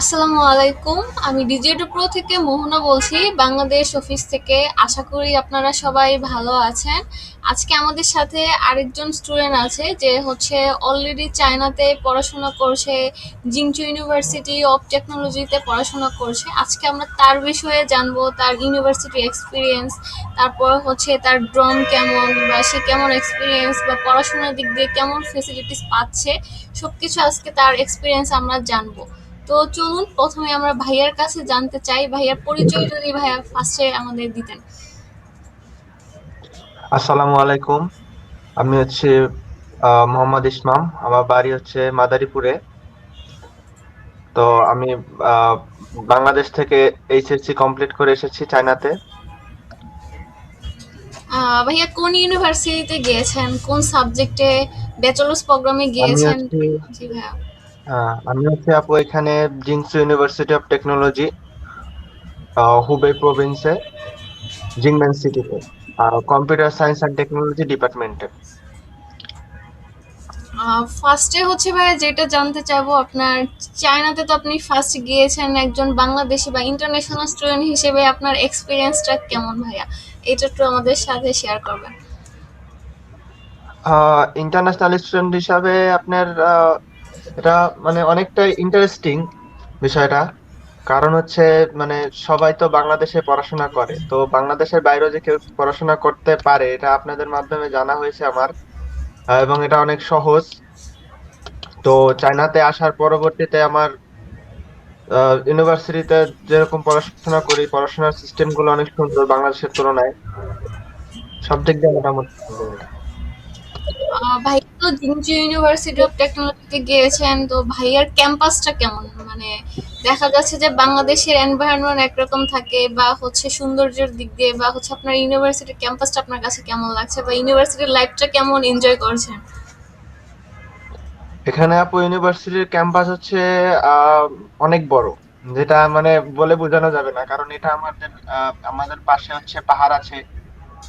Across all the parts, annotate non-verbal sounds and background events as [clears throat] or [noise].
আসসালামু আলাইকুম আমি ডিজিটাল প্রো থেকে মোহনা বলছি। বাংলাদেশ অফিস থেকে আশা করি আপনারা সবাই ভালো আছেন। আজকে আমাদের সাথে আরেকজন স্টুডেন্ট আছে, যে হচ্ছে অলরেডি চায়নাতে পড়াশোনা করছে জিংচু ইউনিভার্সিটি অফ টেকনোলজিতে পড়াশোনা করছে। আজকে আমরা তার বিষয়ে জানব, তার ইউনিভার্সিটি এক্সপিরিয়েন্স তারপর হচ্ছে তার ড্রম কেমন, বা সে কেমন এক্সপিরিয়েন্স বা পড়াশোনার দিক দিয়ে কেমন ফেসিলিটিস পাচ্ছে, সবকিছু আজকে তার এক্সপিরিয়েন্স আমরা জানব। তো চলুন প্রথমে আমরা ভাইয়ার কাছে জানতে চাই। ভাইয়ার পরিচয় যদি ভাইয়া ফার্স্টে আমাদের দিতেন। আসসালামু আলাইকুম। আমি হচ্ছে মোহাম্মদ ইসমাম। আমার বাড়ি হচ্ছে মাদারীপুরে। তো আমি বাংলাদেশ থেকে এইচএসসি কমপ্লিট করে এসেছি চায়নাতে। ভাইয়া কোন ইউনিভার্সিটিতে গিয়েছেন? কোন সাবজেক্টে ব্যাচেলার্স প্রোগ্রামে গিয়েছেন? জি ভাইয়া। আহ, আমি হচ্ছে আপু এখানে Jiangsu university of technology Hubei প্রভিন্সে Jingmen সিটিতে কম্পিউটার সায়েন্স অ্যান্ড টেকনোলজি ডিপার্টমেন্টে ফার্স্টে হচ্ছে ভাইয়া যেটা জানতে চাইব আপনার চায়নাতে তো আপনি ফার্স্ট গিয়েছেন একজন বাংলাদেশি বা ইন্টারন্যাশনাল স্টুডেন্ট হিসেবে আপনার এক্সপিরিয়েন্সটা কেমন ভাইয়া? এটা একটু আমাদের সাথে শেয়ার করবেন। ইন্টারন্যাশনাল স্টুডেন্ট হিসাবে আপনার এটা মানে অনেকটাই ইন্টারেস্টিং বিষয়টা। কারণ হচ্ছে মানে সবাই তো বাংলাদেশে পড়াশোনা করে। তো বাংলাদেশের বাইরেও যে কেউ পড়াশোনা করতে পারে, এটা আপনাদের মাধ্যমে জানা হয়েছে আমার। এবং এটা অনেক সহজ। তো চায়নাতে আসার পরবর্তীতে আমার ইউনিভার্সিটিতে যেরকম পড়াশোনা করি, পড়াশোনার সিস্টেমগুলো অনেক সুন্দর বাংলাদেশের তুলনায়। সব দিক দিয়ে মোটামুটি ভাই, তো জিনচু ইউনিভার্সিটি অফ টেকনোলজিতে গিয়েছেন, তো ভাইয়ার ক্যাম্পাসটা কেমন? মানে দেখা যাচ্ছে যে বাংলাদেশের এনভায়রনমেন্ট একরকম থাকে, বা হচ্ছে সৌন্দর্যের দিক দিয়ে, বা হচ্ছে আপনার ইউনিভার্সিটির ক্যাম্পাসটা আপনার কাছে কেমন লাগছে, বা ইউনিভার্সিটির লাইফটা কেমন এনজয় করছেন? এখানে আপু ইউনিভার্সিটির ক্যাম্পাস হচ্ছে অনেক বড়। যেটা মানে বলে বোঝানো যাবে না, কারণ এটা আমাদের আমাদের পাশে হচ্ছে পাহাড় আছে।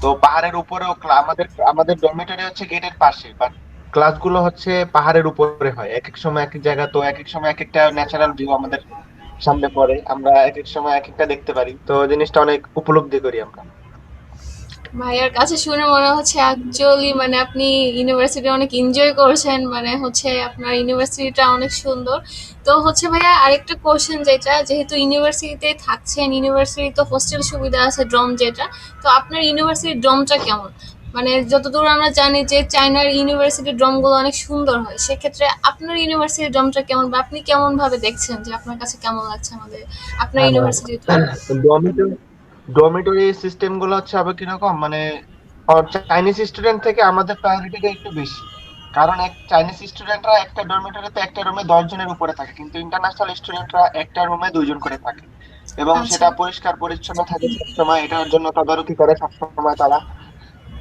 তো পাহাড়ের উপরেও আমাদের আমাদের ডরমিটরি হচ্ছে গেটের পাশে বাট ক্লাসগুলো হচ্ছে পাহাড়ের উপরে হয়। এক এক সময় এক এক জায়গা, তো এক এক সময় এক একটা ন্যাচারাল ভিউ আমাদের সামনে পড়ে। আমরা এক এক সময় এক একটা দেখতে পারি। তো জিনিসটা অনেক উপলব্ধি করি আমরা। ভাইয়ার কাছে শুনে মনে হচ্ছে অ্যাকচুয়ালি মানে আপনি ইউনিভার্সিটি অনেক এনজয় করছেন মানে হচ্ছে আপনার ইউনিভার্সিটিটা অনেক সুন্দর। তো হচ্ছে ভাইয়া আরেকটা কোশ্চেন যেটা যেহেতু ইউনিভার্সিটিতে থাকছেন ইউনিভার্সিটি তো হোস্টেল সুবিধা আছে ড্রম যেটা তো আপনার ইউনিভার্সিটির ড্রমটা কেমন? মানে যতদূর আমরা জানি যে চায়নার ইউনিভার্সিটির ড্রমগুলো অনেক সুন্দর হয় সেক্ষেত্রে আপনার ইউনিভার্সিটির ড্রমটা কেমন বা আপনি কেমন ভাবে দেখছেন যে আপনার কাছে কেমন লাগছে আমাদের আপনার ইউনিভার্সিটিটা ডরমিটরি ডরমিটরি সিস্টেমগুলো হচ্ছে আবার কীরকম? মানে চাইনিজ স্টুডেন্ট থেকে আমাদের প্রায়োরিটিটা একটু বেশি। কারণ এক চাইনিজ স্টুডেন্টরা একটা ডরমিটরিতে একটা রুমে দশ জনের উপরে থাকে কিন্তু ইন্টারন্যাশনাল স্টুডেন্টরা একটা রুমে দুইজন করে থাকে। এবং আচ্ছা। সেটা পরিষ্কার পরিচ্ছন্ন থাকে সবসময় এটার জন্য তদারকি করে সবসময় তারা।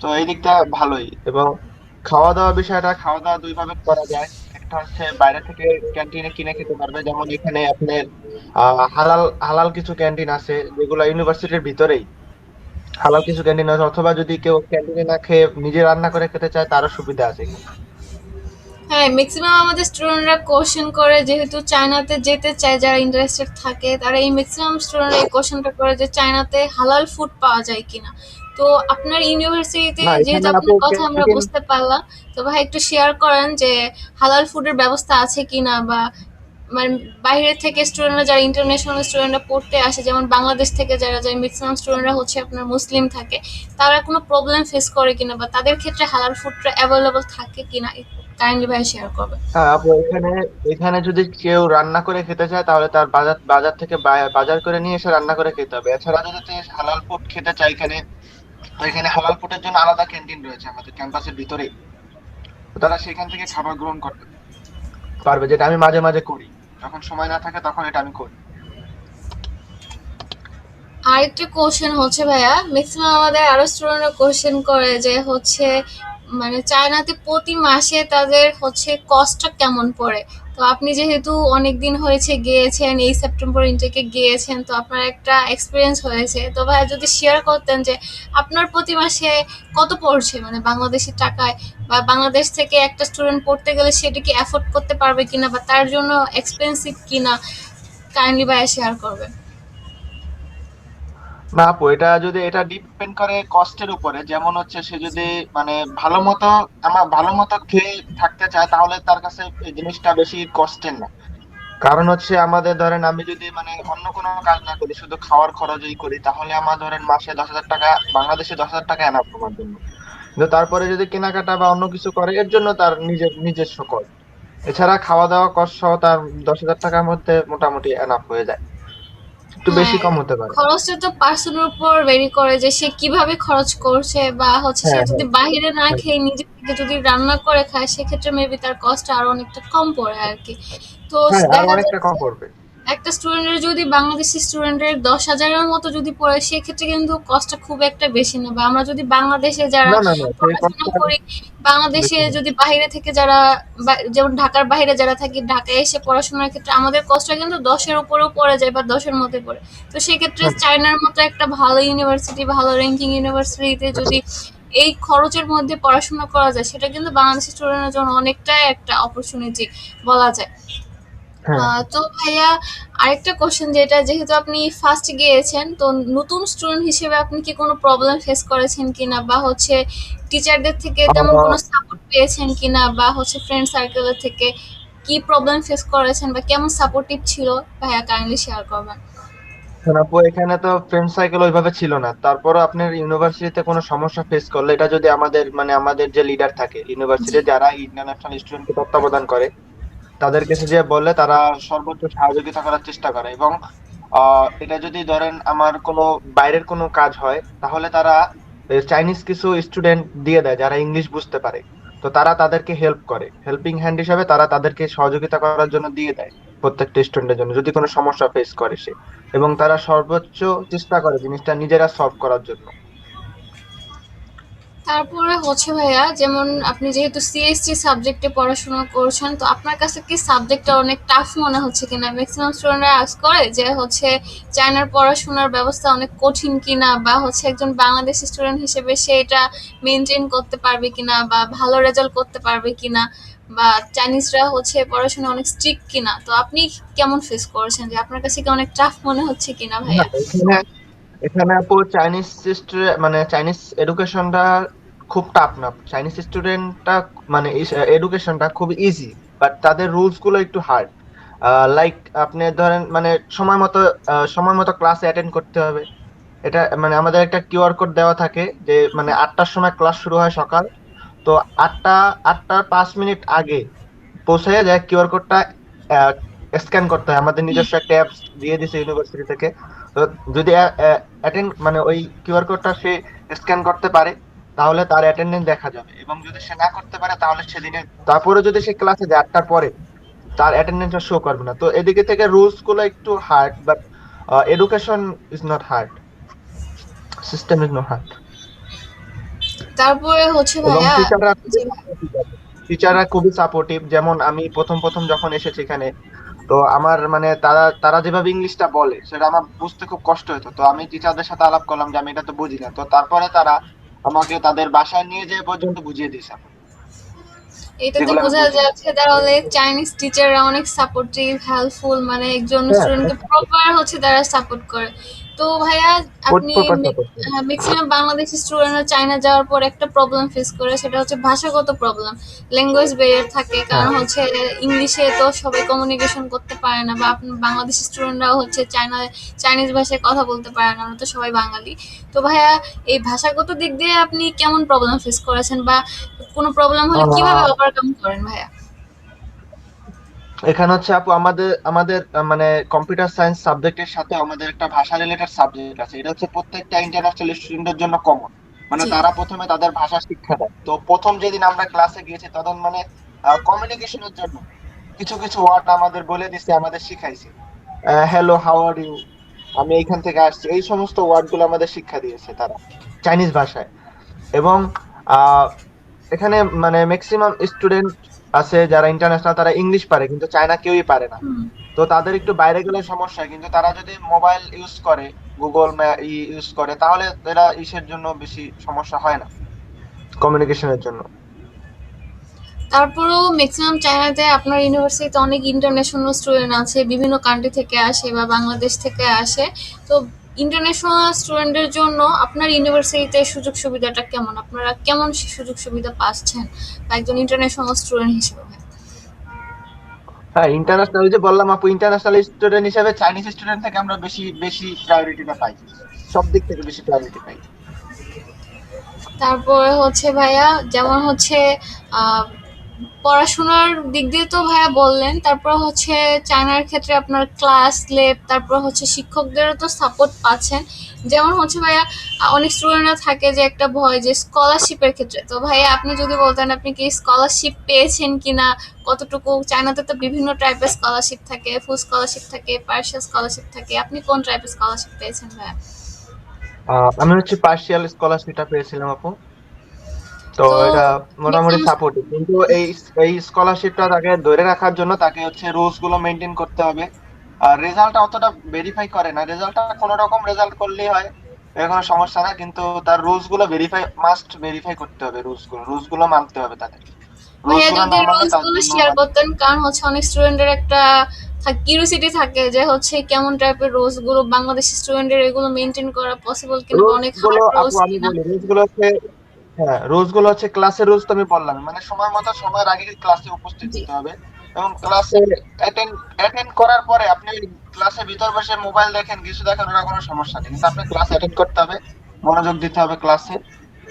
তো এই দিকটা ভালোই। এবং খাওয়া দাওয়া বিষয়টা খাওয়া দাওয়া দুই ভাবে করা যায়। একটা হচ্ছে বাইরে থেকে ক্যান্টিনে কিনে খেতে পারবে। যেমন এখানে আপনার হালাল হালাল কিছু ক্যান্টিন আছে, যেগুলো ইউনিভার্সিটির ভিতরেই। হালাল কিছু ক্যান্টিন আছে, অথবা যদি কেউ ক্যান্টিনে না খেয়ে নিজে রান্না করে খেতে চায়, তারও সুবিধা আছে হ্যাঁ ম্যাক্সিমাম আমাদের স্টুডেন্টরা কোশ্চেন করে, যেহেতু চায়নাতে যেতে চায়, যারা ইন্টারেস্টেড থাকে, তারা এই ম্যাক্সিমাম স্টুডেন্ট এই কোশ্চেনটা করে যে চায়নাতে হালাল ফুড পাওয়া যায় কিনা। তো আপনার ইউনিভার্সিটিতে যেহেতু আপনার কথা আমরা বুঝতে পারলাম তো ভাই একটু শেয়ার করেন যে হালাল ফুডের ব্যবস্থা আছে কিনা বা মানে বাইরে থেকে স্টুডেন্টরা যারা ইন্টারন্যাশনাল স্টুডেন্টরা পড়তে আসে যেমন বাংলাদেশ থেকে যারা যায় ম্যাক্সিমাম স্টুডেন্টরা হচ্ছে আপনার মুসলিম থাকে তারা কোনো প্রবলেম ফেস করে কিনা বা তাদের ক্ষেত্রে হালাল ফুডটা অ্যাভেলেবল থাকে কিনা কাইন্ডলি ভাই শেয়ার করবে হ্যাঁ আপু এখানে এখানে যদি কেউ রান্না করে খেতে চায় তাহলে তার বাজার বাজার থেকে বাজার করে নিয়ে এসে রান্না করে খেতে হবে। এছাড়া যদি হালাল ফুড খেতে চায় এখানে তো এখানে হালাল ফুডের জন্য আলাদা ক্যান্টিন রয়েছে আমাদের ক্যাম্পাসের ভিতরেই তো তারা সেখান থেকে খাবার গ্রহণ করতে পারবে, যেটা আমি মাঝে মাঝে করি। যখন সময় না থাকে তখন এটা আমি করি। আরেকটা কোশ্চেন হচ্ছে ভাইয়া ম্যাক্সিমাম আমাদের আরও স্টুডেন্টরা কোশ্চেন করে যে হচ্ছে মানে চায়নাতে প্রতি মাসে তাদের হচ্ছে কস্টটা কেমন পড়ে? তো আপনি যেহেতু অনেক দিন হয়েছে গিয়েছেন, এই সেপ্টেম্বর ইনটেকে গিয়েছেন, তো আপনার একটা এক্সপিরিয়েন্স হয়েছে। তো ভাই যদি শেয়ার করতেন যে আপনার প্রতি মাসে কত পড়ছে? মানে বাংলাদেশের টাকায় বা বাংলাদেশ থেকে একটা স্টুডেন্ট পড়তে গেলে সেটা কি অ্যাফোর্ড করতে পারবে কিনা বা তার জন্য এক্সপেন্সিভ কিনা কাইন্ডলি ভাইয়া শেয়ার করবেন। না আপু, এটা যদি, এটা ডিপেন্ড করে কস্টের উপরে। যেমন হচ্ছে সে যদি মানে ভালো মতো, আমার ভালো মতো খেয়ে থাকতে চায়, তাহলে তার কাছে এই জিনিসটা বেশি কষ্টের না। কারণ হচ্ছে আমাদের ধরেন, আমি যদি মানে অন্য কোনো কাজ না করি, শুধু খাওয়ার খরচই করি, তাহলে আমার ধরেন মাসে দশ হাজার টাকা, বাংলাদেশে দশ হাজার টাকা এনাফ আমার জন্য। কিন্তু তারপরে যদি কেনাকাটা বা অন্য কিছু করে, এর জন্য তার নিজের, নিজস্ব কষ্ট এছাড়া খাওয়া দাওয়া কষ্ট তার দশ হাজার টাকার মধ্যে মোটামুটি এনাফ হয়ে যায়। একটু বেশি হ্যাঁ। কম হতে পারে। খরচটা তো পার্সনের উপর ভেরি করে যে সে কীভাবে খরচ করছে বা হচ্ছে সে হ্যাঁ, যদি বাইরে না খেয়ে নিজে থেকে যদি রান্না করে খায় সেক্ষেত্রে মেবি তার কস্ট আরও অনেকটা কম পড়ে আর কি। তো হ্যাঁ অনেকটা কম পড়বে। একটা স্টুডেন্টের যদি বাংলাদেশি স্টুডেন্টের দশ হাজারের মতো যদি পড়ে সেক্ষেত্রে কিন্তু কষ্টটা খুব একটা বেশি না। বা আমরা যদি বাংলাদেশে যারা পড়াশোনা করি বাংলাদেশে যদি বাইরে থেকে যারা যেমন ঢাকার বাইরে যারা থাকি ঢাকায় এসে পড়াশোনার ক্ষেত্রে আমাদের কষ্টটা কিন্তু দশের উপরেও পড়ে যায় বা দশের মধ্যে পড়ে। তো সেক্ষেত্রে। চায়নার মতো একটা ভালো ইউনিভার্সিটি ভালো র্যাঙ্কিং ইউনিভার্সিটিতে যদি এই খরচের মধ্যে পড়াশোনা করা যায় সেটা কিন্তু বাংলাদেশি স্টুডেন্টের জন্য অনেকটাই একটা অপরচুনিটি বলা যায়। তো ভাইয়া আরেকটা কোশ্চেন যেটা যেহেতু আপনি ফার্স্ট গিয়েছেন তো নতুন স্টুডেন্ট হিসেবে আপনি কি কোনো প্রবলেম ফেস করেছেন কিনা? বা হচ্ছে টিচারদের থেকে তেমন কোনো সাপোর্ট পেয়েছেন কিনা? বা হচ্ছে ফ্রেন্ড সার্কেলের থেকে কি প্রবলেম ফেস করেছেন? বা কেমন সাপোর্টিভ ছিল? ভাইয়া কাইন্ডলি শেয়ার করবেন। আপু এখানে তো ফ্রেন্ড সাইকেল ওইভাবে ছিল না। তারপরও আপনার ইউনিভার্সিটিতে কোনো সমস্যা ফেস করলে এটা যদি আমাদের মানে আমাদের যে লিডার থাকে ইউনিভার্সিটিতে যারা ইন্টারন্যাশনাল স্টুডেন্টকে তত্ত্বাবধান করে তাদের কাছে যে বলে তারা সর্বোচ্চ সহযোগিতা করার চেষ্টা করে এবং এটা যদি ধরেন আমার কোনো বাইরের কোনো কাজ হয়, তাহলে তারা চাইনিজ কিছু স্টুডেন্ট দিয়ে দেয় যারা ইংলিশ বুঝতে পারে। তো তারা তাদেরকে হেল্প করে। হেল্পিং হ্যান্ড হিসাবে তারা তাদেরকে সহযোগিতা করার জন্য দিয়ে দেয় প্রত্যেকটা স্টুডেন্টের জন্য, যদি কোনো সমস্যা ফেস করে সে। এবং তারা সর্বোচ্চ চেষ্টা করে জিনিসটা নিজেরা সলভ করার জন্য। তারপরে হচ্ছে ভাইয়া, যেমন আপনি যেহেতু সিএসসি সাবজেক্টে পড়াশোনা করছেন, তো আপনার কাছে কি সাবজেক্টটা অনেক টাফ মনে হচ্ছে কিনা? ম্যাক্সিমাম স্টুডেন্টরা আস করে যে হচ্ছে চায়নার পড়াশোনার ব্যবস্থা অনেক কঠিন কিনা বা হচ্ছে একজন বাংলাদেশি স্টুডেন্ট হিসেবে সে এটা মেনটেন করতে পারবে কিনা বা ভালো রেজাল্ট করতে পারবে কিনা বা চাইনিজরা হচ্ছে পড়াশোনা অনেক স্ট্রিক্ট কিনা? তো আপনি কেমন ফেস করেছেন? যে আপনার কাছে কি অনেক টাফ মনে হচ্ছে কিনা ভাইয়া? এখানে আপু চাইনিজ মানে চাইনিজ এডুকেশনটা খুব টাফ না। চাইনিজ স্টুডেন্টটা মানে এডুকেশনটা খুব ইজি বাট তাদের রুলসগুলো একটু হার্ড লাইক আপনি ধরেন মানে সময় মতো সময় মতো ক্লাসে অ্যাটেন্ড করতে হবে। এটা মানে আমাদের একটা কিউআর কোড দেওয়া থাকে যে মানে আটটার সময় ক্লাস শুরু হয় সকাল। তো আটটা, আটটার পাঁচ মিনিট আগে পৌঁছে যায় কিউআর কোডটা স্ক্যান করতে হয়। আমাদের নিজস্ব একটা অ্যাপস দিয়ে দিছে ইউনিভার্সিটি থেকে। তো যদি অ্যাটেন্ড মানে ওই কিউআর কোডটা সে স্ক্যান করতে পারে তাহলে তার অ্যাটেন্ডেন্স দেখা যাবে। এবং যদি সে না করতে পারে তাহলে সেদিনে তারপরে যদি সে ক্লাসে যায় আটটার পরে তার অ্যাটেন্ডেন্সটা শো করবে না। তো এদিকে থেকে রুলসগুলো একটু hard but education is not hard system is not hard তারপরে হচ্ছে ভাইয়া টিচাররা খুবই সাপোর্টিভ যেমন আমি প্রথম প্রথম যখন এসেছি এখানে তো আমার মানে তারা তারা যেভাবে ইংলিশটা বলে সেটা আমার বুঝতে খুব কষ্ট হতো। তো আমি টিচারদের সাথে আলাপ করলাম যে আমি এটা তো বুঝি না। তো তারপরে তারা আমাকে তাদের বাসায় নিয়ে যেয়ে পর্যন্ত বুঝিয়ে দিয়েছে। এটা তো বোঝা যাচ্ছে তাহলে চাইনিজ টিচাররা অনেক সাপোর্টিভ হেল্পফুল মানে একজন হ্যাঁ স্টুডেন্টকে প্রপার হচ্ছে তারা সাপোর্ট করে। তো ভাইয়া আপনি সাপোর্ট ম্যাক্সিমাম বাংলাদেশি স্টুডেন্টরা চায়না যাওয়ার পর একটা প্রবলেম ফেস করে সেটা হচ্ছে ভাষাগত প্রবলেম ল্যাঙ্গুয়েজ ব্যারিয়ার থাকে কারণ হ্যাঁ। হচ্ছে ইংলিশে তো সবাই কমিউনিকেশন করতে পারে না বা আপনি বাংলাদেশি স্টুডেন্টরাও হচ্ছে চায়না চাইনিজ ভাষায় কথা বলতে পারে না আমরা তো সবাই বাঙালি। তো ভাইয়া এই ভাষাগত দিক দিয়ে আপনি কেমন প্রবলেম ফেস করেছেন বা কোনো প্রবলেম হলে কীভাবে ওভারকাম করেন ভাইয়া? এখানে হচ্ছে আপু আমাদের আমাদের মানে কম্পিউটার সায়েন্স সাবজেক্টের সাথে আমাদের একটা ভাষা রিলেটেড সাবজেক্ট আছে। এটা হচ্ছে প্রত্যেকটা ইন্টারন্যাশনাল স্টুডেন্টের জন্য কমন মানে তারা প্রথমে তাদের ভাষা শিক্ষা দেয়। তো প্রথম যেদিন আমরা ক্লাসে গিয়েছি তখন মানে কমিউনিকেশনের জন্য কিছু কিছু ওয়ার্ড আমাদের বলে দিছে আমাদের শিখাইছে। হ্যালো হাউ আর ইউ আমি এইখান থেকে আসছি। এই সমস্ত ওয়ার্ডগুলো আমাদের শিক্ষা দিয়েছে তারা চাইনিজ ভাষায়। এবং আহ, এখানে মানে ম্যাক্সিমাম স্টুডেন্ট আছে যারা ইন্টারন্যাশনাল তারা ইংলিশ পারে কিন্তু চায়না কেউই পারে না। তো তাদের একটু বাইরে গেলে সমস্যা কিন্তু তারা যদি মোবাইল ইউজ করে গুগল ইউজ করে তাহলে এরা ইসের জন্য বেশি সমস্যা হয় না কমিউনিকেশনের জন্য। তারপরেও ম্যাক্সিমাম চায়নাতে আপনার ইউনিভার্সিটিতে অনেক ইন্টারন্যাশনাল স্টুডেন্ট আছে বিভিন্ন কান্ট্রি থেকে আসে বা বাংলাদেশ থেকে আসে। তো ইন্টারন্যাশনাল স্টুডেন্টের জন্য আপনার ইউনিভার্সিটিতে সুযোগ সুবিধাটা কেমন? আপনারা কেমন সুযোগ সুবিধা পাচ্ছেন বা একজন ইন্টারন্যাশনাল স্টুডেন্ট হিসেবে? হ্যাঁ ইন্টারন্যাশনাল যে বললাম আপু ইন্টারন্যাশনাল স্টুডেন্ট হিসেবে চাইনিজ স্টুডেন্ট থেকে আমরা বেশি বেশি প্রায়োরিটিটা পাই। সব দিক থেকে বেশি প্রায়োরিটি পাই। তারপরে হচ্ছে ভাইয়া যেমন হচ্ছে আহ, পড়াশোনার দিক দিয়ে তো ভাইয়া বললেন, তারপর হচ্ছে চায়নার ক্ষেত্রে আপনার ক্লাস লেব তারপর হচ্ছে শিক্ষকদেরও তো সাপোর্ট পাচ্ছেন। যেমন হচ্ছে ভাইয়া, অনেক স্টুডেন্টরা থাকে যে একটা ভয় যে স্কলারশিপের ক্ষেত্রে। তো ভাইয়া, আপনি যদি বলতেন, আপনি কি স্কলারশিপ পেয়েছেন কিনা? কতটুকু? চায়নাতে তো বিভিন্ন টাইপের স্কলারশিপ থাকে ফুল স্কলারশিপ থাকে পার্সিয়াল স্কলারশিপ থাকে। আপনি কোন টাইপের স্কলারশিপ পেয়েছেন ভাইয়া? আমি হচ্ছে পার্সিয়াল স্কলারশিপটা পেয়েছিলাম আপু। তো এটা মোটামুটি সাপোর্টিভ কিন্তু এই এই স্কলারশিপটা তাকে ধরে রাখার জন্য তাকে হচ্ছে রুলসগুলো মেনটেন করতে হবে। আর রেজাল্টটা অতটা ভেরিফাই করে না। রেজাল্টটা কোনো রকম রেজাল্ট করলেই হয় এর কোনো সমস্যা না। কিন্তু তার রুলসগুলো ভেরিফাই মাস্ট ভেরিফাই করতে হবে রুলসগুলো। রুলসগুলো মানতে হবে তাদের রুলস ভাইয়া যদি রুলসগুলো শেয়ার করতেন। কারণ হচ্ছে অনেক স্টুডেন্টের একটা কিউরিসিটি থাকে যে হচ্ছে কেমন টাইপের রুলসগুলো বাংলাদেশি স্টুডেন্টের এগুলো মেনটেন করা পসিবল কিনা অনেক রুলসগুলো হ্যাঁ গুলো হচ্ছে ক্লাসের রুলস তো আমি বললাম মানে সময় মতো সময়ের আগে ক্লাসে উপস্থিত হতে হবে। এবং ক্লাসে অ্যাটেন্ড অ্যাটেন্ড করার পরে আপনি ক্লাসে ভিতর বসে মোবাইল দেখেন কিছু দেখেন ওটা কোনো সমস্যা নেই। কিন্তু আপনি ক্লাস অ্যাটেন্ড করতে হবে মনোযোগ দিতে হবে ক্লাসে।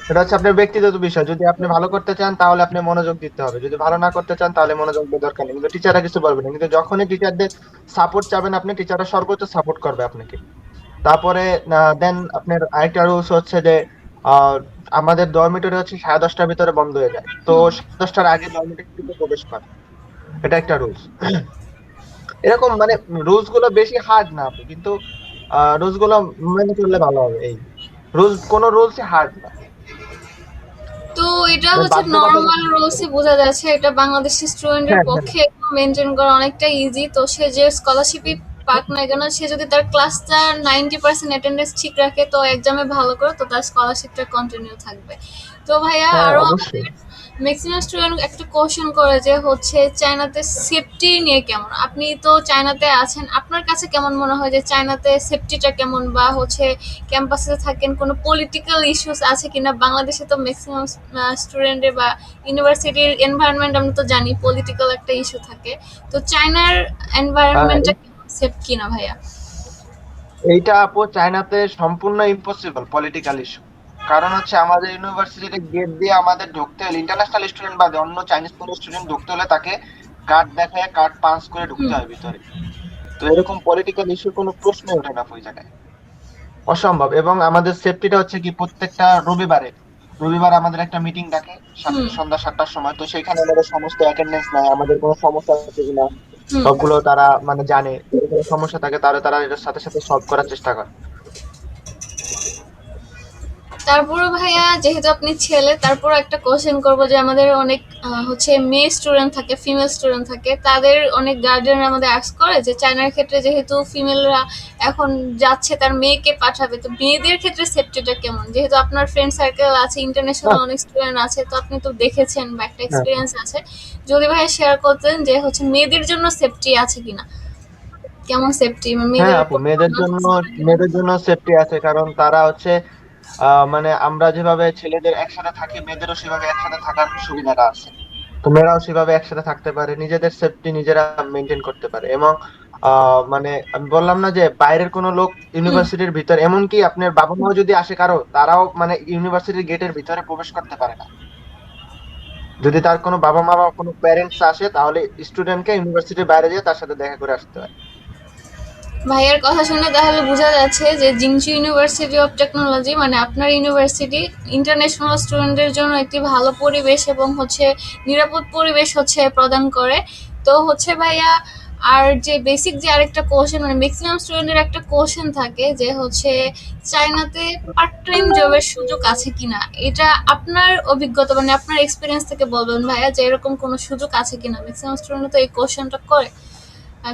এটা হচ্ছে আপনার ব্যক্তিগত বিষয়। যদি আপনি ভালো করতে চান তাহলে আপনি মনোযোগ দিতে হবে। যদি ভালো না করতে চান তাহলে মনোযোগ দেওয়ার দরকার নেই। কিন্তু টিচাররা কিছু বলবে না। কিন্তু যখনই টিচারদের সাপোর্ট চাবেন আপনি টিচাররা সর্বোচ্চ সাপোর্ট করবে আপনাকে। তারপরে দেন আপনার আরেকটা রুলস হচ্ছে যে আমাদের ডরমিটরি হচ্ছে সাড়ে দশটার ভিতরে বন্ধ হয়ে যায়। তো সাড়ে দশটার আগে ডরমিটরিতে প্রবেশ করে। এটা একটা রুলস [clears throat] এরকম মানে রুলসগুলো বেশি হার্ড না কিন্তু রুলসগুলো মেনে চললে ভালো হবে এই। রুলস কোন রুলসই হার্ড না। তো এটা হচ্ছে নর্মাল রুলসই বোঝা যাচ্ছে। এটা বাংলাদেশি স্টুডেন্টের হ্যাঁ, হ্যাঁ। পক্ষে মেনটেন করা অনেকটা ইজি তো সে যে স্কলারশিপই পাক না কেন সে যদি তার ক্লাসটা নাইনটি পার্সেন্ট অ্যাটেন্ডেন্স ঠিক রাখে তো এক্সামে ভালো করে তো তার স্কলারশিপটা কন্টিনিউ থাকবে। তো ভাইয়া হ্যাঁ আরও ম্যাক্সিমাম স্টুডেন্ট একটা কোশ্চেন করে যে হচ্ছে চায়নাতে সেফটি নিয়ে কেমন? আপনি তো চায়নাতে আছেন আপনার কাছে কেমন মনে হয় যে চায়নাতে সেফটিটা কেমন বা হচ্ছে ক্যাম্পাসে থাকেন কোনো পলিটিক্যাল ইস্যুস আছে কিনা? বাংলাদেশে তো ম্যাক্সিমাম স্টুডেন্টের বা ইউনিভার্সিটির এনভায়রনমেন্ট আমরা তো জানি পলিটিক্যাল একটা ইস্যু থাকে। তো চায়নার এনভায়রনমেন্টটা সেফ কিনা ভাইয়া? এইটা আপু চায়নাতে সম্পূর্ণ ইম্পসিবল পলিটিক্যাল ইস্যু কারণ হচ্ছে আমাদের ইউনিভার্সিটিতে গেট দিয়ে আমাদের ঢুকতে হলে ইন্টারন্যাশনাল স্টুডেন্ট বাদে অন্য চাইনিজ কোনো স্টুডেন্ট ঢুকতে হলে তাকে কার্ড দেখায় কার্ড পাস করে ঢুকতে হয় ভিতরে। তো এরকম পলিটিক্যাল ইস্যুর কোনো প্রশ্ন ওঠে না ওই জায়গায়। অসম্ভব। এবং আমাদের সেফটিটা হচ্ছে কি প্রত্যেকটা রবিবারে রবিবার আমাদের একটা মিটিং ডাকে সন্ধ্যা সাতটার সময়। তো সেখানে আমাদের সমস্ত অ্যাটেন্ডেন্স নেয় আমাদের কোনো সমস্যা আছে কিনা। সবগুলো তারা মানে জানে। যদি কোনো সমস্যা থাকে তাহলে তারা এটার সাথে সাথে সলভ করার চেষ্টা করে। তারপরে ভাইয়া যেহেতু আপনি ছেলে তারপর একটা কোশ্চেন করব যে আমাদের অনেক হচ্ছে মেয়ে স্টুডেন্ট থাকে ফিমেল স্টুডেন্ট থাকে তাদের অনেক গার্ডিয়ান আমাদের আক্স করে যে চায়নার ক্ষেত্রে যেহেতু ফিমেলরা এখন যাচ্ছে তার মেয়েকে পাঠাবে তো মেয়েদের ক্ষেত্রে সেফটিটা কেমন? যেহেতু আপনার ফ্রেন্ড সার্কেল আছে ইন্টারন্যাশনাল হ্যাঁ। অনেক স্টুডেন্ট আছে তো আপনি তো দেখেছেন বা একটা এক্সপিরিয়েন্স আছে। যদি ভাইয়া শেয়ার করতেন যে হচ্ছে মেয়েদের জন্য সেফটি আছে কিনা? কেমন সেফটি হ্যাঁ মেয়েদের জন্য মেয়েদের জন্য সেফটি আছে কারণ তারা হচ্ছে মানে আমরা যেভাবে ছেলেদের একসাথে থাকি, মেয়েদেরও সেভাবে একসাথে থাকার সুবিধাটা আছে। তো মেয়েরাও সেভাবে একসাথে থাকতে পারে, নিজেদের সেফটি নিজেরা মেনটেন করতে পারে। এবং মানে আমি বললাম না যে বাইরের কোনো লোক ইউনিভার্সিটির ভিতরে, এমনকি আপনার বাবা মাও যদি আসে কারও, তারাও মানে ইউনিভার্সিটির গেটের ভিতরে প্রবেশ করতে পারে না। যদি তার কোনো বাবা মা বা কোনো প্যারেন্টস আসে, তাহলে স্টুডেন্টকে ইউনিভার্সিটির বাইরে যেয়ে তার সাথে দেখা করে আসতে হয়। ভাইয়ের কথা শুনে তাহলে বোঝা যাচ্ছে যে জিংচু ইউনিভার্সিটি অফ টেকনোলজি মানে আপনার ইউনিভার্সিটি ইন্টারন্যাশনাল স্টুডেন্টদের জন্য একটি ভালো পরিবেশ এবং হচ্ছে নিরাপদ পরিবেশ হচ্ছে প্রদান করে। তো হচ্ছে ভাইয়া, আর যে বেসিক যে আরেকটা কোশ্চেন মানে ম্যাক্সিমাম স্টুডেন্টের একটা কোশ্চেন থাকে যে হচ্ছে চায়নাতে পার্ট টাইম জবের সুযোগ আছে কিনা? এটা আপনার অভিজ্ঞতা মানে আপনার এক্সপিরিয়েন্স থেকে বলবেন ভাইয়া যে এরকম কোনো সুযোগ আছে কিনা? ম্যাক্সিমাম স্টুডেন্ট তো এই কোশ্চেনটা করে।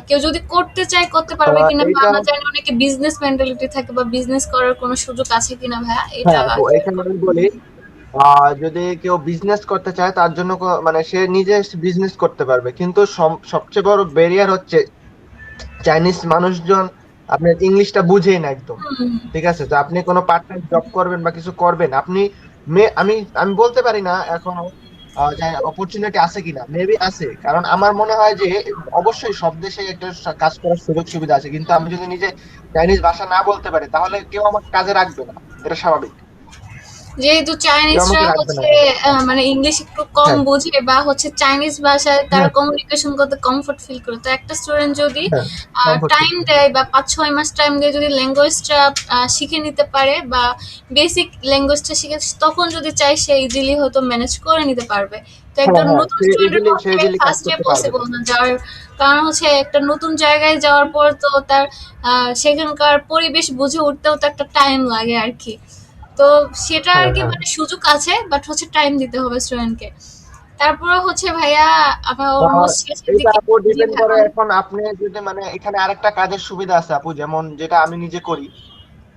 কেউ যদি করতে চায় করতে পারবে কিনা বা আমরা জানি অনেকে বিজনেস মেন্টালিটি থাকে বা বিজনেস করার কোনো সুযোগ আছে কিনা ভাইয়া? এটা হ্যাঁ এখানে আমি বলি যদি কেউ বিজনেস করতে চায় তার জন্য মানে সে নিজে বিজনেস করতে পারবে। কিন্তু সবচেয়ে বড় ব্যারিয়ার হচ্ছে চাইনিজ মানুষজন আপনার ইংলিশটা বুঝেই না একদম। ঠিক আছে? তো আপনি কোনো পার্ট টাইম জব করবেন বা কিছু করবেন আপনি আমি আমি বলতে পারি না এখনও অপরচুনিটি আছে কিনা? মেবি আছে। কারণ আমার মনে হয় যে, অবশ্যই সব দেশে একটা কাজ করার সুযোগ সুবিধা আছে। কিন্তু আমি যদি নিজে চাইনিজ ভাষা না বলতে পারি, তাহলে কেউ আমার কাজে রাখবে না। এটা স্বাভাবিক। যেহেতু চাইনিজরা হচ্ছে মানে ইংলিশ একটু কম হ্যাঁ। বুঝে বা হচ্ছে চাইনিজ ভাষায় তারা হ্যাঁ। কমিউনিকেশন করতে কমফোর্ট ফিল করে। তো একটা স্টুডেন্ট যদি হ্যাঁ টাইম দেয় বা পাঁচ ছয় মাস টাইম দিয়ে যদি ল্যাঙ্গুয়েজটা শিখে নিতে পারে বা বেসিক ল্যাঙ্গুয়েজটা শিখে তখন যদি চায় সে ইজিলি হয়তো ম্যানেজ করে নিতে পারবে। তো হ্যাঁ একটা হ্যাঁ নতুন স্টুডেন্টের ফার্স্টে পসিবল না যাওয়ার। কারণ হচ্ছে একটা নতুন জায়গায় যাওয়ার পর তো তার আহ, সেখানকার পরিবেশ বুঝে উঠতেও তো একটা টাইম লাগে আর কি। তো সেটা আর হ্যাঁ কি হ্যাঁ। মানে সুযোগ আছে বাট হচ্ছে টাইম দিতে হবে স্টুডেন্টকে তারপরে হচ্ছে ভাইয়া আমার অলমোস্ট শেষের এইটা দিকে আপু ডিপেন্ড করে এখন আপনি যদি মানে এখানে আরেকটা কাজের সুবিধা আছে আপু যেমন যেটা আমি নিজে করি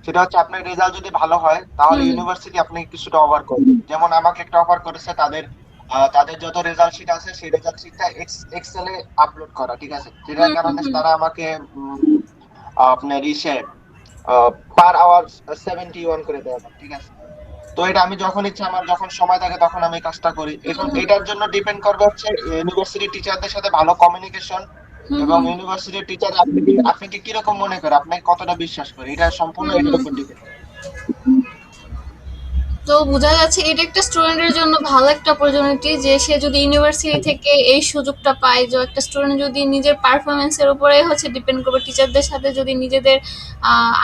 সেটা হচ্ছে আপনার রেজাল্ট যদি ভালো হয় তাহলে ইউনিভার্সিটি আপনাকে কিছুটা অফার করবে যেমন আমাকে একটা অফার করেছে তাদের তাদের যত রেজাল্ট শিট আছে সেই রেজাল্ট শিটটা এক্সেলে আপলোড করা ঠিক আছে? যেটার কারণে তারা আমাকে আপনার ইসে পার আওয়ার সেভেন্টি ওয়ান করে দেওয়া ঠিক আছে? তো এটা আমি যখন ইচ্ছা আমার যখন সময় থাকে তখন আমি কাজটা করি। এখন এটার জন্য ডিপেন্ড করবে হচ্ছে ইউনিভার্সিটি টিচারদের সাথে ভালো কমিউনিকেশন এবং ইউনিভার্সিটির টিচার আপনি কি আপনি কি কীরকম মনে করে আপনাকে কতটা বিশ্বাস করে? এটা সম্পূর্ণ এটার উপর ডিপেন্ড তো বোঝা যাচ্ছে এটা একটা স্টুডেন্টের জন্য ভালো একটা অপরচুনিটি যে সে যদি ইউনিভার্সিটি থেকে এই সুযোগটা পায় যে একটা স্টুডেন্ট যদি নিজের পারফরমেন্সের উপরে হচ্ছে ডিপেন্ড করবে টিচারদের সাথে যদি নিজেদের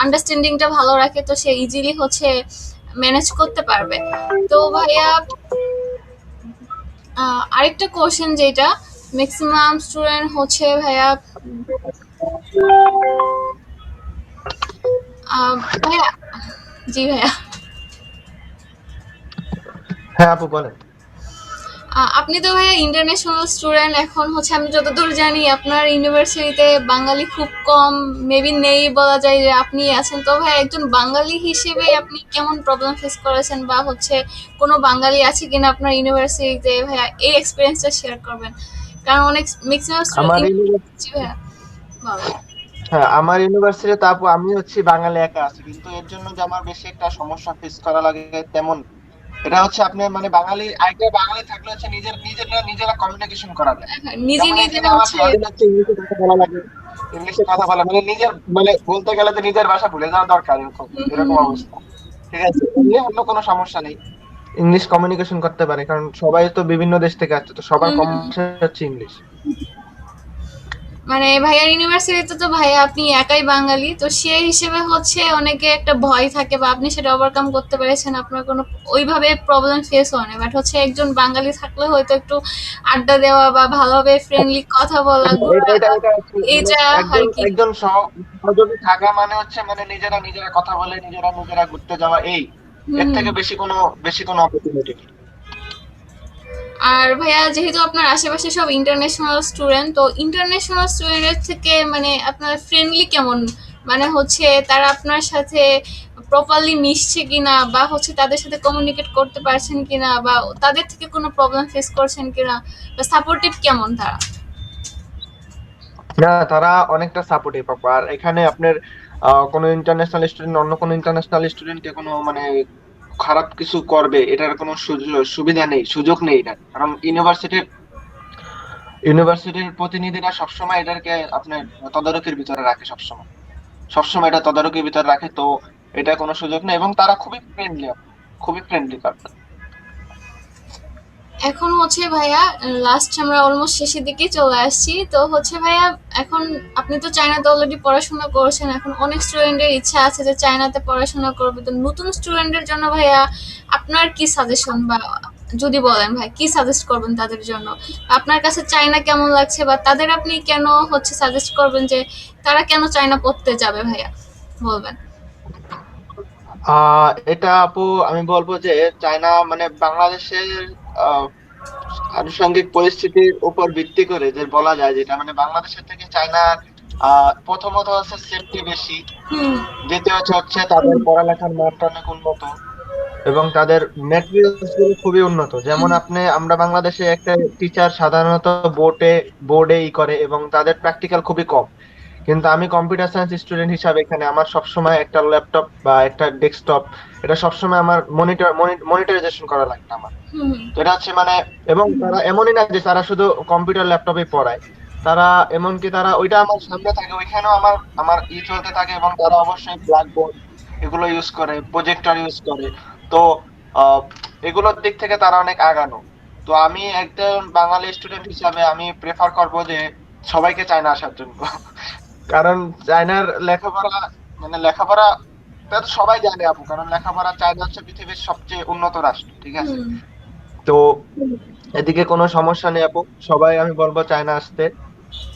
আন্ডারস্ট্যান্ডিংটা ভালো রাখে, তো সে ইজিলি হচ্ছে ম্যানেজ করতে পারবে। তো ভাইয়া আরেকটা কোশ্চেন যেটা ম্যাক্সিমাম স্টুডেন্ট হচ্ছে ভাইয়া ভাইয়া, জি ভাইয়া। হ্যাঁ আপু বলেন। আপনি তো ভাইয়া ইন্টারন্যাশনাল স্টুডেন্ট এখন হচ্ছে আমি যতদূর জানি আপনার ইউনিভার্সিটিতে বাঙালি খুব কম মেবি নেই বলা যায় যে আপনি আছেন। তো ভাই একজন বাঙালি হিসেবে আপনি কেমন প্রবলেম ফেস করেছেন বা হচ্ছে কোনো বাঙালি আছে কিনা আপনার ইউনিভার্সিটিতে ভাইয়া? এই এক্সপিরিয়েন্সটা শেয়ার করবেন। কারণ অনেক ম্যাক্সিমাম ভাইয়া হ্যাঁ আমার ইউনিভার্সিটিতে আপু আমি হচ্ছি বাঙালি একা আছি কিন্তু এর জন্য যে আমার বেশি একটা সমস্যা ফেস করা লাগে তেমন এটা হচ্ছে আপনি মানে বাঙালি আইডিয়া বাঙালি থাকলে হচ্ছে নিজের নিজেরা নিজেরা কমিউনিকেশন করা যায় নিজে নিজে হচ্ছে ইংলিশে কথা বলা লাগে। ইংলিশে কথা বলা মানে নিজের মানে বলতে গেলে তো নিজের ভাষা ভুলে যাওয়া দরকার এরকম অবস্থা। ঠিক আছে? অন্য কোনো সমস্যা নেই। ইংলিশ কমিউনিকেশন করতে পারে কারণ সবাই তো বিভিন্ন দেশ থেকে আসছে তো সবার কম হচ্ছে ইংলিশ। মানে ভাইয়ার ইউনিভার্সিটিতে তো ভাইয়া আপনি একাই বাঙালি তো সেই হিসেবে হচ্ছে অনেকে একটা ভয় থাকে বা আপনি সেটা ওভারকাম করতে পেরেছেন আপনার কোনো ওইভাবে প্রবলেম ফেস হয় না। বাট হচ্ছে একজন বাঙালি থাকলে হয়তো একটু আড্ডা দেওয়া বা ভালোভাবে ফ্রেন্ডলি কথা বলা এটা ঘোরা এটা আর কি। একজন সহ- সহযোগী থাকা মানে হচ্ছে মানে নিজেরা নিজেরা কথা বলে নিজেরা নিজেরা ঘুরতে যাওয়া এই। এর থেকে বেশি কোনো বেশি কোনো অপরচুনিটি নেই। আর ভাইয়া, যেহেতু আপনার আশেপাশে সব ইন্টারন্যাশনাল স্টুডেন্ট তো ইন্টারন্যাশনাল স্টুডেন্টের থেকে মানে আপনার ফ্রেন্ডলি কেমন? মানে হচ্ছে তারা আপনার সাথে প্রপারলি মিশছে কিনা বা হচ্ছে তাদের সাথে কমিউনিকেট করতে পারছেন কিনা বা তাদের থেকে কোনো প্রবলেম ফেস করছেন কিনা বা সাপোর্টিভ কেমন তারা? না, তারা অনেকটা সাপোর্টিভ আর এখানে আপনার কোনো ইন্টারন্যাশনাল স্টুডেন্ট অন্য কোনো ইন্টারন্যাশনাল স্টুডেন্টকে কোনো মানে খারাপ কিছু করবে, এটার কোনো সুবিধা নেই, সুযোগ নেই এটা কারণ ইউনিভার্সিটির ইউনিভার্সিটির প্রতিনিধিরা সবসময় এটাকে আপনার তদারকির ভিতরে রাখে সবসময়। সবসময় এটা তদারকির ভিতরে রাখে, তো এটা কোনো সুযোগ নেই। এবং তারা খুবই ফ্রেন্ডলি খুবই ফ্রেন্ডলি পারসন এখন হচ্ছে ভাইয়া লাস্ট আমরা অলমোস্ট শেষের দিকে চলে আসছি। তো হচ্ছে ভাইয়া, এখন আপনি তো চায়নাতে অলরেডি পড়াশোনা করছেন, এখন অনেক স্টুডেন্টের ইচ্ছা আছে যে চায়নাতে পড়াশোনা করবে। তো নতুন স্টুডেন্টের জন্য ভাইয়া আপনার কি সাজেশন বা যদি বলেন ভাই, কি সাজেস্ট করবেন তাদের জন্য? আপনার কাছে চায়না কেমন লাগছে বা তাদের আপনি কেন হচ্ছে সাজেস্ট করবেন যে তারা কেন চায়না পড়তে যাবে ভাইয়া? বলবেন। এটা আপু, আমি বলব যে চায়না মানে বাংলাদেশের আনুষঙ্গিক পরিস্থিতির উপর ভিত্তি করে যে বলা যায় যেটা মানে বাংলাদেশের থেকে চায়নার প্রথমত হচ্ছে সেফটি বেশি। দ্বিতীয় হচ্ছে হচ্ছে তাদের পড়ালেখার মানটা অনেক উন্নত এবং তাদের ম্যাটেরিয়ালসগুলো খুবই উন্নত। যেমন আপনি আমরা বাংলাদেশে একটা টিচার সাধারণত বোর্ডে বোর্ডে ই করে এবং তাদের প্র্যাকটিক্যাল খুবই কম। কিন্তু আমি কম্পিউটার সায়েন্স স্টুডেন্ট হিসাবে এখানে আমার সবসময় একটা ল্যাপটপ বা একটা ডেস্কটপ এটা সবসময় আমার মনিটর মনিটরাইজেশন করা লাগবে আমার। তো এটা হচ্ছে মানে এবং তারা এমনই না যে তারা শুধু কম্পিউটার ল্যাপটপে পড়ায়। তারা এমনকি তারা ওইটা আমার সামনে থাকে ওইখানেও আমার আমার ই চলতে থাকে এবং তারা অবশ্যই ব্ল্যাকবোর্ড এগুলো ইউজ করে প্রজেক্টর ইউজ করে। তো এগুলোর দিক থেকে তারা অনেক আগানো। তো আমি একজন বাঙালি স্টুডেন্ট হিসাবে আমি প্রেফার করব যে সবাইকে চায়না আসার জন্য। কারণ চায়নার লেখাপড়া মানে লেখাপড়া তা তো সবাই জানে আপু কারণ লেখাপড়া চায়না হচ্ছে পৃথিবীর সবচেয়ে উন্নত রাষ্ট্র ঠিক আছে? তো এদিকে কোনো সমস্যা নেই আপু সবাই আমি বলব চায়না আসতে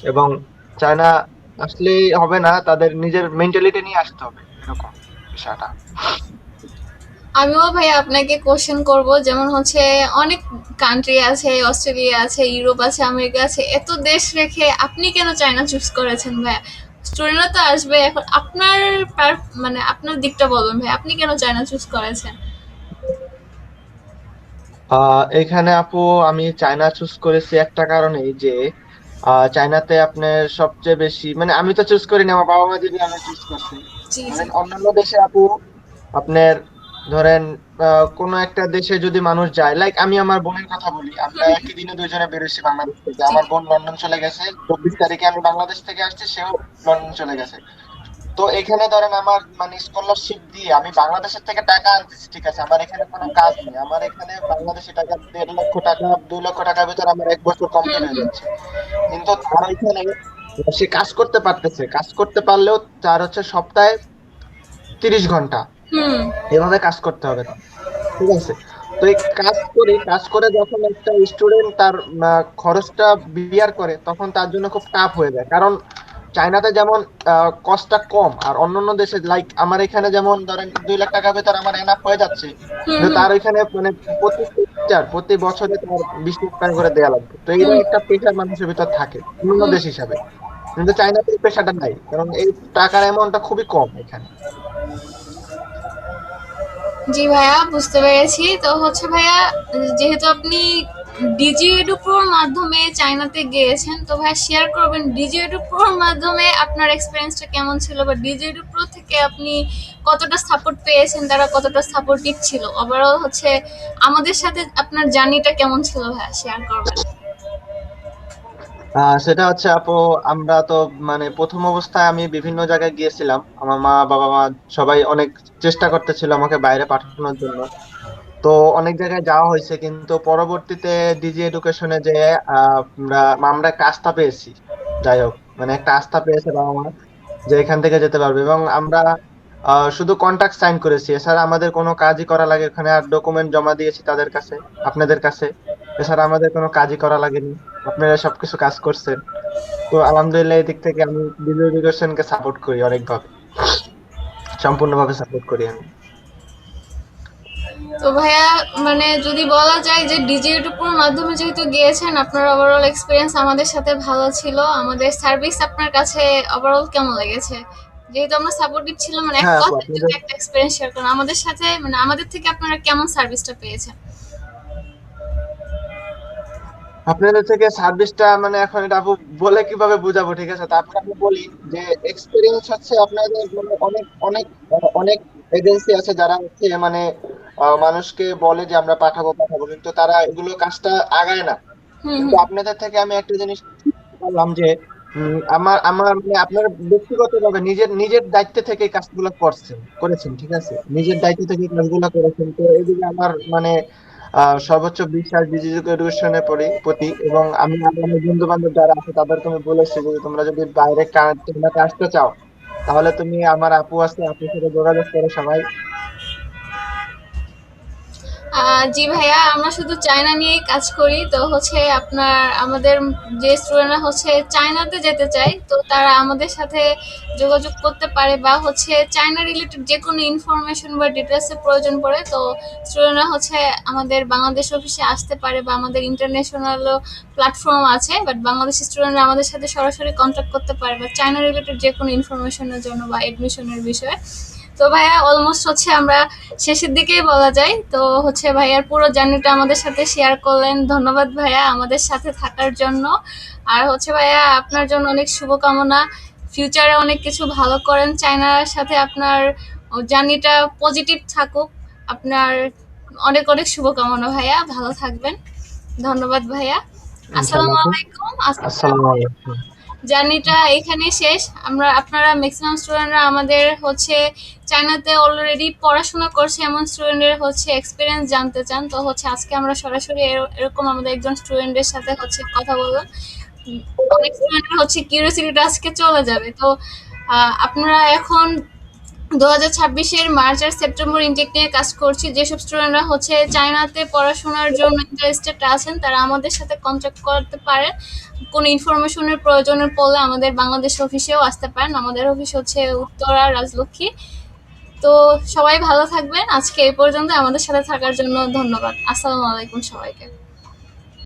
এবং চায়না আসলেই হবে না তাদের নিজের মেন্টালিটি নিয়ে আসতে হবে এরকম বিষয়টা। আমিও ভাই আপনাকে কোশ্চেন করব যেমন হচ্ছে অনেক কান্ট্রি আছে অস্ট্রেলিয়া আছে ইউরোপ আছে আমেরিকা আছে এত দেশ রেখে আপনি কেন চায়না চুজ করেছেন ভাই? স্টুডেন্টরা তো আসবে এখন আপনার মানে আপনার দিকটা বলবেন ভাই আপনি কেন চায়না চুজ করেছেন? এখানে আপু আমি চায়না চুজ করেছি একটা কারণেই যে চায়নাতে আপনার সবচেয়ে বেশি মানে আমি তো চুজ করিনি আমার বাবা মা যদি আমি চুজ করছি অন্যান্য দেশে আপু আপনার ধরেন কোনো একটা দেশে যদি মানুষ যায় লাইক আমি আমার বোনের কথা বলি, আমরা একই দিনে দুইজনে বেরোচ্ছি বাংলাদেশ থেকে। আমার বোন লন্ডন চলে গেছে। চব্বিশ তারিখে আমি বাংলাদেশ থেকে আসছি, সেও লন্ডন চলে গেছে। তো এখানে ধরেন আমার মানে স্কলারশিপ দিয়ে আমি বাংলাদেশের থেকে টাকা আনতেছি, ঠিক আছে? আমার এখানে কোনো কাজ নেই। আমার এখানে বাংলাদেশি টাকা দেড় লক্ষ টাকা, দুই লক্ষ টাকার ভিতরে আমার এক বছর কমপ্লিট হয়ে যাচ্ছে। কিন্তু তার এখানে সে কাজ করতে পারতেছে। কাজ করতে পারলেও তার হচ্ছে সপ্তাহে তিরিশ ঘণ্টা। এভাবে কাজ করতে হবে ঠিক আছে? তো এই কাজ করে কাজ করে যখন একটা স্টুডেন্ট তার খরচটা বিয়ার করে তখন তার জন্য খুব টাফ হয়ে যায়। কারণ চায়নাতে যেমন কস্টটা কম আর অন্যান্য দেশে লাইক আমার এখানে যেমন ধরেন দুই লাখ টাকার ভেতর আমার এনাফ হয়ে যাচ্ছে কিন্তু তার ওইখানে মানে প্রতি semester, প্রতি বছরে তার বিশ লাখ টাকা করে দেওয়া লাগবে। তো এই একটা প্রেশার মানুষের ভিতর থাকে অন্য দেশ হিসাবে। কিন্তু চায়নাতে এই প্রেশারটা নাই কারণ এই টাকার অ্যামাউন্টটা খুবই কম এখানে। জি ভাইয়া, বুঝতে পেরেছি। তো হচ্ছে ভাইয়া, যেহেতু আপনি ডিজি এডুপ্রোর মাধ্যমে চায়নাতে গিয়েছেন, তো ভাইয়া শেয়ার করবেন, ডিজি এডুপ্রোর মাধ্যমে আপনার এক্সপিরিয়েন্সটা কেমন ছিল বা ডিজি এডুপ্রো থেকে আপনি কতটা সাপোর্ট পেয়েছেন, তারা কতটা সাপোর্টিভ ছিল ওভারঅল হচ্ছে, আমাদের সাথে আপনার জার্নিটা কেমন ছিল ভাইয়া? শেয়ার করবেন। সেটা হচ্ছে আপু, আমরা তো মানে প্রথম অবস্থায় আমি বিভিন্ন জায়গায় গিয়েছিলাম। আমার মা, বাবা মা সবাই অনেক চেষ্টা করতেছিল আমাকে বাইরে পাঠানোর জন্য। তো অনেক জায়গায় যাওয়া হয়েছে, কিন্তু পরবর্তীতে ডিজি এডুকেশনে যে আমরা আমরা একটা আস্থা পেয়েছি। যাই হোক মানে একটা আস্থা পেয়েছে বাবা মা যে এখান থেকে যেতে পারবে এবং আমরা শুধু কন্ট্রাক্ট সাইন করেছি। এছাড়া আমাদের কোনো কাজই করা লাগে, ওখানে আর ডকুমেন্ট জমা দিয়েছি তাদের কাছে, আপনাদের কাছে। এছাড়া আমাদের কোনো কাজই করা লাগেনি। আপনারা সবকিছু কাজ করছেন। তো আলহামদুলিল্লাহ এই দিক থেকে আমি ডিজি এডুকেশনকে সাপোর্ট করি অনেকভাবে। সম্পূর্ণভাবে সাপোর্ট করি আমি। তো ভাইয়া মানে যদি বলা যায় যে ডিজি ইউটিউবের মাধ্যমে যেহেতু গিয়েছেন আপনার ওভারঅল এক্সপিরিয়েন্স আমাদের সাথে ভালো ছিল। আমাদের সার্ভিস আপনার কাছে ওভারঅল কেমন লেগেছে? যেহেতু আমরা সাপোর্টিভ ছিলাম মানে এক হ্যাঁ, কথা একটা এক্সপিরিয়েন্স শেয়ার করুন আমাদের সাথে মানে আমাদের থেকে আপনারা কেমন সার্ভিসটা পেয়েছেন? আপনাদের থেকে সার্ভিসটা মানে এখন এটা আপু বলে কীভাবে বুঝাবো ঠিক আছে? তারপর আমি বলি যে এক্সপিরিয়েন্স হচ্ছে আপনাদের মানে অনেক অনেক অনেক এজেন্সি আছে যারা হচ্ছে মানে মানুষকে বলে যে আমরা পাঠাবো পাঠাবো। কিন্তু তারা এগুলো কাজটা আগায় না। কিন্তু আপনাদের থেকে আমি একটা জিনিস বললাম যে আমার আমার মানে আপনার ব্যক্তিগতভাবে নিজের নিজের দায়িত্ব থেকে কাজগুলো করছেন করেছেন ঠিক আছে? নিজের দায়িত্ব থেকে কাজগুলো করেছেন। তো এদিকে আমার মানে সর্বোচ্চ বিশ্বাস ডিজিটাল এডুকেশনের প্রতি এবং আমি আমার বন্ধু বান্ধব যারা আছে, তাদেরকে আমি বলেছি যে তোমরা যদি বাইরে চায়নাতে আসতে চাও, তাহলে তুমি আমার আপু আছে আপুর সাথে যোগাযোগ করো সবাই। জি ভাইয়া, আমরা শুধু চায়না নিয়েই কাজ করি। তো হচ্ছে আপনার, আমাদের যে স্টুডেন্টরা হচ্ছে চায়নাতে যেতে চায়, তো তারা আমাদের সাথে যোগাযোগ করতে পারে বা হচ্ছে চায়না রিলেটেড যে কোনো ইনফরমেশন বা ডিটেলসের প্রয়োজন পড়ে, তো স্টুডেন্টরা হচ্ছে আমাদের বাংলাদেশ অফিসে আসতে পারে বা আমাদের ইন্টারন্যাশনালও প্ল্যাটফর্ম আছে বাট বাংলাদেশি স্টুডেন্টরা আমাদের সাথে সরাসরি কন্ট্যাক্ট করতে পারে বা চায়না রিলেটেড যে কোনো ইনফরমেশনের জন্য বা এডমিশনের বিষয়ে। তো ভাইয়া অলমোস্ট হচ্ছে আমরা শেষের দিকেই বলা যায়। তো হচ্ছে ভাইয়ার পুরো জার্নিটা আমাদের সাথে শেয়ার করলেন। ধন্যবাদ ভাইয়া আমাদের সাথে থাকার জন্য। আর হচ্ছে ভাইয়া আপনার জন্য অনেক শুভকামনা। ফিউচারে অনেক কিছু ভালো করেন। চায়নার সাথে আপনার জার্নিটা পজিটিভ থাকুক। আপনার অনেক অনেক শুভকামনা ভাইয়া। ভালো থাকবেন। ধন্যবাদ ভাইয়া। আসসালামু আলাইকুম। আসসালামু আলাইকুম। জার্নিটা এখানে শেষ। আমরা, আপনারা ম্যাক্সিমাম স্টুডেন্টরা আমাদের হচ্ছে চায়নাতে অলরেডি পড়াশোনা করছে, এমন স্টুডেন্টের হচ্ছে এক্সপিরিয়েন্স জানতে চান। তো হচ্ছে আজকে আমরা সরাসরি এর- এরকম আমাদের একজন স্টুডেন্টের সাথে হচ্ছে কথা বললাম। অনেক স্টুডেন্টের হচ্ছে কিউরিয়াসিটিটা আজকে চলে যাবে। তো আপনারা এখন দু হাজার ছাব্বিশের মার্চ আর সেপ্টেম্বর ইনটেক নিয়ে কাজ করছি। যেসব স্টুডেন্টরা হচ্ছে চায়নাতে পড়াশোনার জন্য ইন্টারেস্টেড আছেন, তারা আমাদের সাথে কন্ট্যাক্ট করতে পারেন। কোনো ইনফরমেশনের প্রয়োজনে পড়লে আমাদের বাংলাদেশ অফিসেও আসতে পারেন। আমাদের অফিস হচ্ছে উত্তরা, রাজলক্ষ্মী। তো সবাই ভালো থাকবেন। আজকে এই পর্যন্ত আমাদের সাথে থাকার জন্য ধন্যবাদ। আসসালামু আলাইকুম সবাইকে।